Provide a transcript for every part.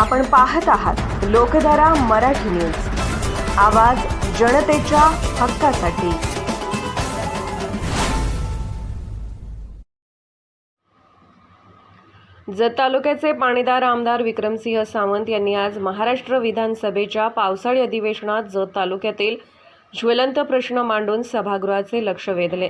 आपण पाहत आहात लोकधारा मराठी न्यूज. आवाज जनतेच्या हक्कासाठी. जत तालुक्याचे पाणीदार आमदार विक्रमसिंह सावंत यांनी आज महाराष्ट्र विधानसभेच्या पावसाळी अधिवेशनात जत तालुक्यातील ज्वलंत प्रश्न मांडून सभागृहाचे लक्ष वेधले.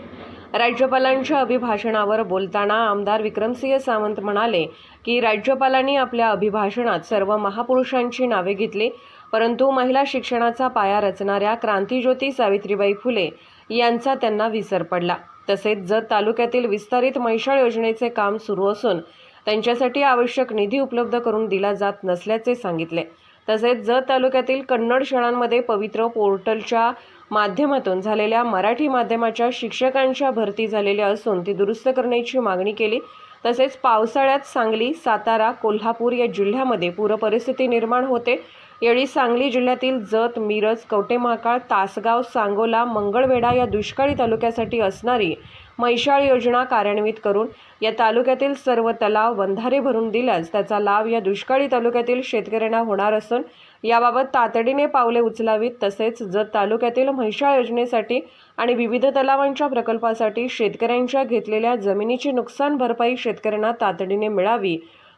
राज्यपालांच्या अभिभाषणावर बोलताना आमदार विक्रमसिंह सावंत म्हणाले की राज्यपालांनी आपल्या अभिभाषणात सर्व महापुरुषांची नावे घेतली परंतु महिला शिक्षणाचा पाया रचणाऱ्या क्रांतीज्योती सावित्रीबाई फुले यांचा त्यांना विसर पडला. तसेच जत तालुक्यातील विस्तारित मैशाळ योजनेचे काम सुरू असून त्यांच्यासाठी आवश्यक निधी उपलब्ध करून दिला जात नसल्याचे सांगितले. तसेच जत तालुक्यातील कन्नड शाळांमध्ये पवित्र पोर्टलच्या माध्यमातून झालेल्या मराठी माध्यमाच्या शिक्षकांच्या भरती झालेल्या असून ती दुरुस्त करण्याची मागणी केली. तसेच पावसाळ्यात सांगली सातारा कोल्हापूर या जिल्ह्यामध्ये पूरपरिस्थिती निर्माण होते. यावेळी सांगली जिल्ह्यातील जत मिरज कवटेमहाकाळ तासगाव सांगोला मंगळवेढा या दुष्काळी तालुक्यासाठी असणारी मैशाळ योजना कार्यान्वित करून या तालुक्यातील सर्व तलाव बंधारे भरून दिल्यास त्याचा लाभ या दुष्काळी तालुक्यातील शेतकऱ्यांना होणार असून याबाबत तातडीने पावले उचलावीत तसेच जत तालुक्यातील म्हैशाळ योजनेसाठी आणि विविध तलावांच्या प्रकल्पासाठी शेतकऱ्यांच्या घेतलेल्या जमिनीची नुकसान भरपाई शेतकऱ्यांना तातडीने मिळावी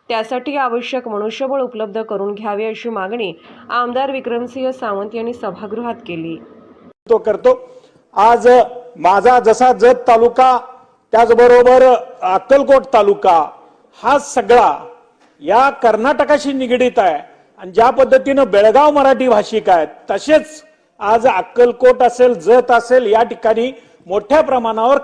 त्यासाठी आवश्यक मनुष्यबळ उपलब्ध करून घ्यावे अशी मागणी आमदार विक्रमसिंह सावंत यांनी सभागृहात केली. तो करतो. आज माझा जसा जत तालुका त्याचबरोबर अक्कलकोट तालुका हा सगळा या कर्नाटकाशी निगडीत आहे. आणि ज्या पद्धतीनं बेळगाव मराठी भाषिक आहेत तसेच आज अक्कलकोट असेल जत असेल या ठिकाणी मोठ्या प्रमाणावर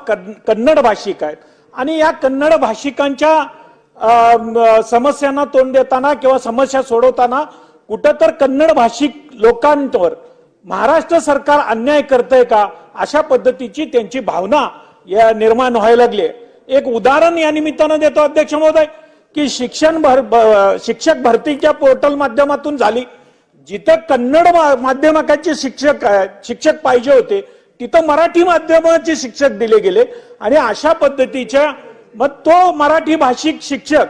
कन्नड भाषिक आहेत. आणि या कन्नड भाषिकांच्या समस्यांना तोंड देताना किंवा समस्या सोडवताना कुठं तर कन्नड भाषिक लोकांवर महाराष्ट्र सरकार अन्याय करतंय का? अशा पद्धतीची त्यांची भावना या निर्माण व्हायला लागली एक उदाहरण या निमित्तानं देतो अध्यक्ष महोदय की शिक्षण भर शिक्षक भरतीच्या पोर्टल माध्यमातून झाली. जिथं कन्नड मा- शिक्षक शिक्षक पाहिजे होते तिथं मराठी माध्यमाचे शिक्षक दिले गेले. आणि अशा पद्धतीच्या मग तो मराठी भाषिक शिक्षक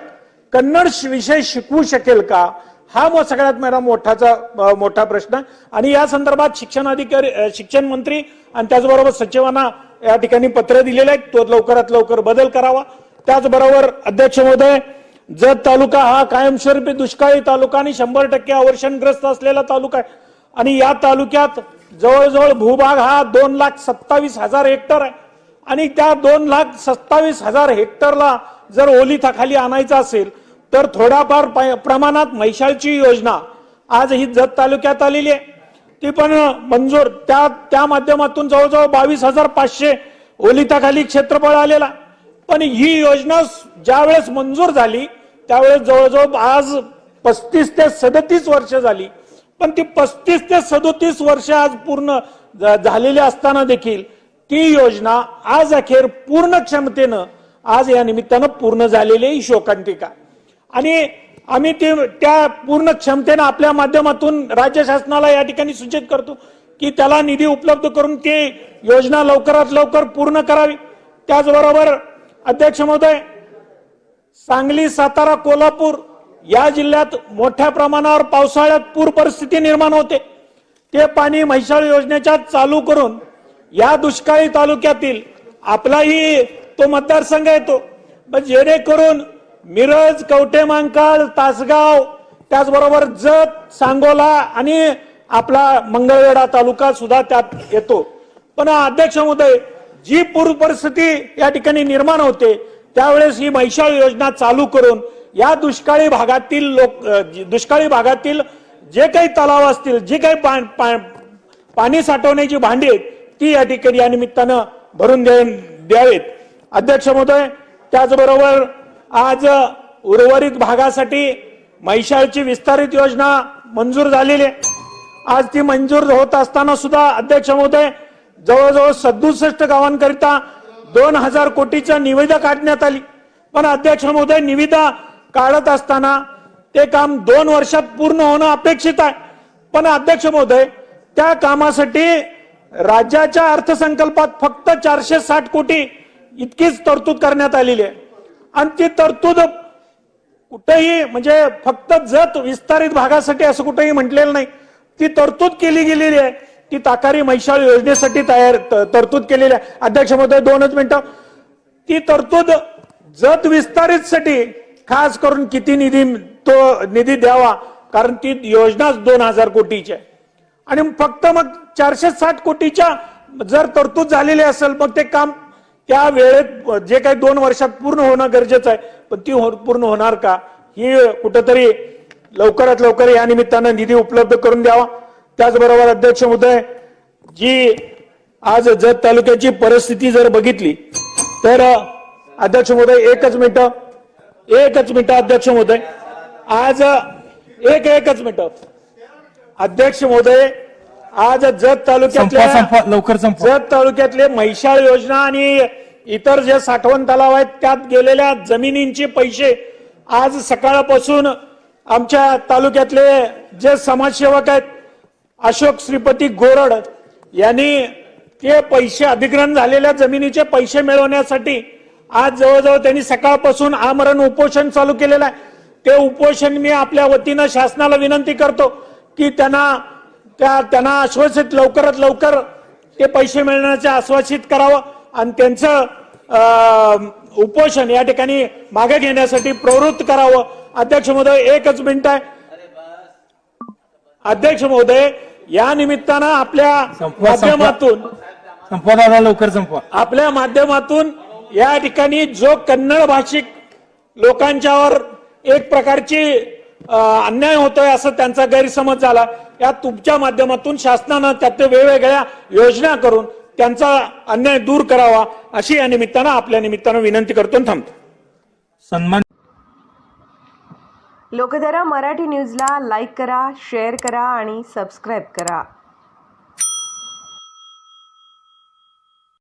कन्नड विषय शिकवू शकेल का? हा मग सगळ्यात मेरा मोठाचा मोठा प्रश्न. आणि या संदर्भात शिक्षण अधिकारी शिक्षण मंत्री आणि त्याचबरोबर सचिवांना या ठिकाणी पत्र दिलेलं आहे. तो लवकरात लवकर बदल करावा. त्याचबरोबर अध्यक्ष महोदय जत तालुका हा कायमस्वरूपी दुष्काळी तालुका आणि शंभर टक्के अवर्षणग्रस्त असलेला तालुका आहे. आणि या तालुक्यात जवळजवळ भूभाग हा दोन लाख सत्तावीस हजार हेक्टर आहे. आणि त्या दोन लाख सत्तावीस हजार हेक्टरला जर ओलिताखाली आणायचा असेल तर थोड्याफार प्रमाणात म्हैशाळची योजना आज ही जत तालुक्यात आलेली आहे. ती पण मंजूर. त्या त्या माध्यमातून जवळजवळ बावीस हजार पाचशे ओलिताखाली क्षेत्रफळ आलेला पण ही योजना ज्या वेळेस मंजूर झाली त्यावेळेस जवळजवळ आज पस्तीस ते सदतीस वर्ष झाली. पण ती पस्तीस ते सदोतीस वर्ष आज पूर्ण झालेली असताना देखील ती योजना आज अखेर पूर्ण क्षमतेनं आज या निमित्तानं पूर्ण झालेली आहे ही शोकांतिका. आणि आम्ही ते त्या पूर्ण क्षमतेनं आपल्या माध्यमातून राज्य शासनाला या ठिकाणी सूचित करतो की त्याला निधी उपलब्ध करून ती योजना लवकरात लवकर पूर्ण करावी. त्याचबरोबर अध्यक्ष महोदय सांगली सातारा कोल्हापूर या जिल्ह्यात मोठ्या प्रमाणावर पावसाळ्यात पूर परिस्थिती निर्माण होते. ते पाणी म्हैसाळ योजनेच्या चालू करून या दुष्काळी तालुक्यातील आपलाही तो मतदारसंघ येतो. जेणेकरून मिरज कवटेमांकाळ तासगाव त्याचबरोबर जत सांगोला आणि आपला मंगळवेढा तालुका सुद्धा त्यात येतो. पण अध्यक्ष महोदय जी पूर्व परिस्थिती या ठिकाणी निर्माण होते त्यावेळेस ही मैशाळ योजना चालू करून या दुष्काळी भागातील लोक दुष्काळी भागातील जे काही तलाव असतील जे काही पा- पा- पाणी साठवण्याची भांडी आहेत ती या ठिकाणी या निमित्तानं भरून द्यावेत. अध्यक्ष महोदय त्याचबरोबर आज उर्वरित भागासाठी मैशाळची विस्तारित योजना मंजूर झालेली आहे. आज ती मंजूर होत असताना सुद्धा अध्यक्ष महोदय जवळजवळ सदुसष्ट गावांकरिता दोन हजार कोटीच्या निविदा काढण्यात आली. पण अध्यक्ष महोदय निविदा काढत असताना ते काम दोन वर्षात पूर्ण होणं अपेक्षित आहे. पण अध्यक्ष महोदय त्या कामासाठी राज्याच्या अर्थसंकल्पात फक्त चारशे साठ कोटी इतकीच तरतूद करण्यात आलेली आहे. आणि ती तरतूद कुठेही म्हणजे फक्त जत विस्तारित भागासाठी असं कुठेही म्हटलेलं नाही. ती तरतूद केली गेलेली आहे. ती ताकारी महिषाळ योजनेसाठी तयार तरतूद केलेली आहे. अध्यक्ष महोदय दोनच मिनिटं. ती तरतूद जत विस्तारितसाठी खास करून किती निधी तो निधी द्यावा? कारण ती योजनाच दोन हजार कोटीची आहे. आणि फक्त मग चारशे साठ कोटीच्या जर तरतूद झालेली असेल मग ते काम त्या वेळेत जे काही दोन वर्षात पूर्ण होणं गरजेचं आहे पण ती हो- पूर्ण होणार का? ही कुठंतरी लवकरात लवकर या निमित्तानं निधी उपलब्ध करून द्यावा. त्याचबरोबर अध्यक्ष महोदय जी आज जत तालुक्याची परिस्थिती जर बघितली तर अध्यक्ष महोदय एकच मिनिट एकच मिनिट अध्यक्ष महोदय. आज एक एकच मिनिट. अध्यक्ष महोदय आज जत तालुक्यातल्या लवकर जत तालुक्यातले म्हैसाळ योजना आणि इतर जे साठवण तलाव आहेत त्यात गेलेल्या जमिनींचे पैसे आज सकाळपासून आमच्या तालुक्यातले जे समाजसेवक आहेत अशोक श्रीपती गोरड यांनी ते पैसे अधिग्रहण झालेल्या जमिनीचे पैसे मिळवण्यासाठी आज जवळजवळ त्यांनी सकाळपासून आमरण उपोषण चालू केलेलं आहे. ते उपोषण मी आपल्या वतीनं शासनाला विनंती करतो की त्यांना त्या त्यांना आश्वासित लवकरात लवकर ते पैसे मिळण्याचे आश्वासित करावं. आणि त्यांचं उपोषण या ठिकाणी मागे घेण्यासाठी प्रवृत्त करावं. अध्यक्ष महोदय एकच मिनिट आहे. अध्यक्ष महोदय या निमित्तानं आपल्या. माध्यमातून संपवा लवकर संपवा. आपल्या माध्यमातून या ठिकाणी जो कन्नड भाषिक लोकांच्यावर एक प्रकारची अन्याय होतोय असं त्यांचा गैरसमज झाला या तुमच्या माध्यमातून शासनानं त्यात वेगवेगळ्या योजना करून त्यांचा अन्याय दूर करावा अशी या निमित्तानं आपल्या निमित्तानं विनंती करतो आणि थांबतो. सन्मान लोकधारा मराठी न्यूजला लाईक करा शेअर करा आणि सबस्क्राईब करा.